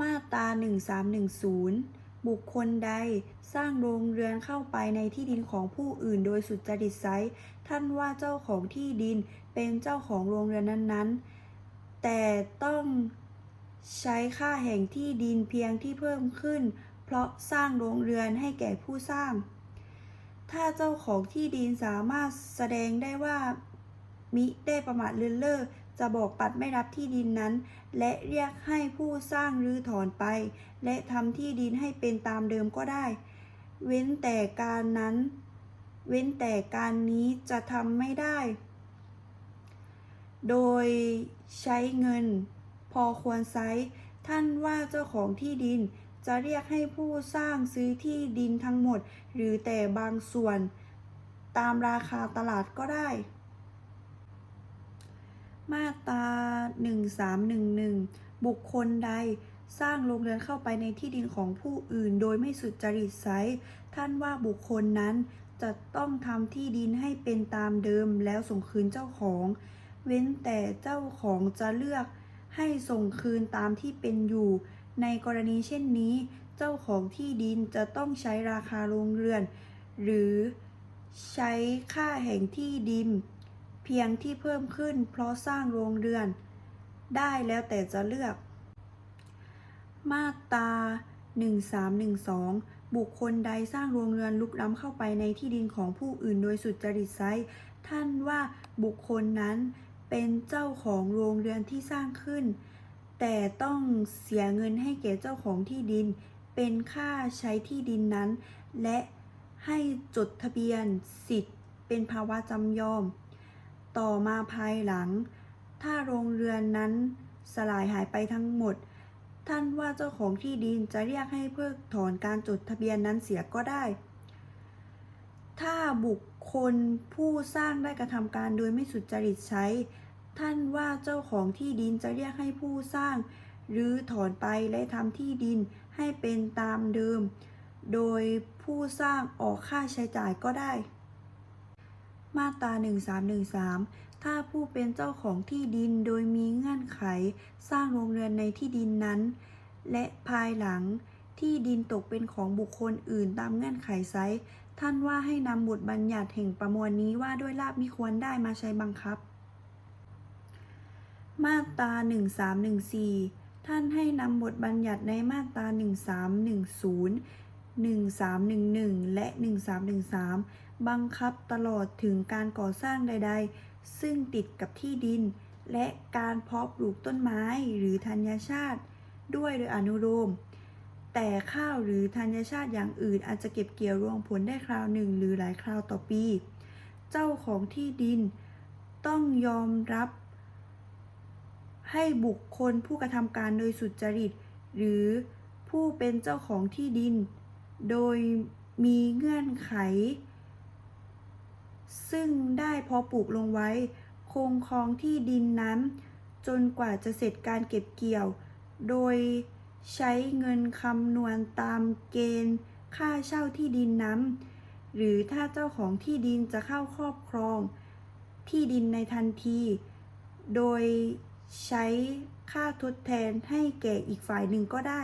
มาตรา 1310 บุคคลใดสร้างโรงเรือนเข้าไปในที่ดินของผู้อื่นโดยสุจริตไซท่านว่าเจ้าของที่ดินเป็นเจ้าของโรงเรือนนั้นๆ แต่ต้องใช้ค่าแห่งที่ดินเพียงที่เพิ่มขึ้น เพราะสร้างโรงเรือนให้แก่ผู้สร้าง ถ้าเจ้าของที่ดินสามารถแสดงได้ว่ามิได้ประมาทเลินเล่อ จะบอกปัดไม่รับที่ดินนั้น และเรียกให้ผู้สร้างรื้อถอนไป และทำที่ดินให้เป็นตามเดิมก็ได้ เว้นแต่การนั้น เว้นแต่การนี้จะทำไม่ได้ โดยใช้เงิน พอควรไซร้ท่านว่าเจ้าของที่ดินจะเรียกให้ผู้สร้างซื้อที่ดินทั้งหมด หรือแต่บางส่วน ตามราคาตลาดก็ได้ มาตรา1311 บุคคลใดสร้างโรงเรือนเข้าไปในที่ดินของผู้อื่น โดยไม่สุจริตไซท่านว่าบุคคลนั้นจะต้องทำที่ดินให้เป็นตามเดิมแล้วส่งคืนเจ้าของ เว้นแต่เจ้าของจะเลือกให้ส่งคืนตามที่เป็นอยู่ ในกรณีเช่นนี้ เจ้าของที่ดินจะต้องใช้ราคาโรงเรือน หรือใช้ค่าแห่งที่ดิน พียงที่เพิ่มขึ้นเพราะสร้างโรงเรือน ได้แล้วแต่จะเลือก มาตรา 1312 บุคคลใดสร้างโรงเรือนลุกล้ำเข้าไปในที่ดินของผู้อื่นโดยสุจริตไซท่านว่าบุคคลนั้นเป็นเจ้าของโรงเรือนที่สร้างขึ้น แต่ต้องเสียเงินให้แก่เจ้าของที่ดิน เป็นค่าใช้ที่ดินนั้น และให้จดทะเบียนสิทธิ์เป็นภาวะจำยอม ต่อมาภายหลัง ถ้าโรงเรือนนั้นสลายหายไปทั้งหมด ท่านว่าเจ้าของที่ดินจะเรียกให้เพิกถอนการจดทะเบียนนั้นเสียก็ได้ ถ้าบุคคลผู้สร้างได้กระทำการโดยไม่สุจริตใช้ ท่านว่าเจ้าของที่ดินจะเรียกให้ผู้สร้าง หรือถอนไปและทำที่ดินให้เป็นตามเดิม โดยผู้สร้างออกค่าใช้จ่ายก็ได้ มาตรา 1313 ถ้าผู้เป็นเจ้าของที่ดินโดยมีเงื่อนไข สร้างโรงเรือนในที่ดินนั้น และภายหลังที่ดินตกเป็นของบุคคลอื่นตามเงื่อนไขไซท่านว่าให้นำบทบัญญัติแห่งประมวลนี้ว่าด้วยลาบมิควรได้มาใช้บังคับ มาตรา 1314 ท่านให้นำบทบัญญัติในมาตรา 1310 1311 และ 1313 บังคับตลอดถึงการก่อสร้างใด ๆ ซึ่งติดกับที่ดิน และการเพาะปลูกต้นไม้หรือธัญชาติ ด้วยโดยอนุโลมแต่ข้าวหรือธัญชาติอย่างอื่นอาจจะเก็บเกี่ยวรวงผลได้คราวหนึ่งหรือหลายคราวต่อปี เจ้าของที่ดินต้องยอมรับ ให้บุคคลผู้กระทำการโดยสุจริต หรือผู้เป็นเจ้าของที่ดิน โดยมีเงื่อนไข ซึ่งได้พอปลูกลงไว้ คงครองที่ดินนั้น จนกว่าจะเสร็จการเก็บเกี่ยว โดยใช้เงินคำนวณตามเกณฑ์ค่าเช่าที่ดินนั้นหรือถ้าเจ้าของที่ดินจะเข้าครอบครองที่ดินในทันที โดยใช้ค่าทดแทนให้แก่อีกฝ่ายหนึ่งก็ได้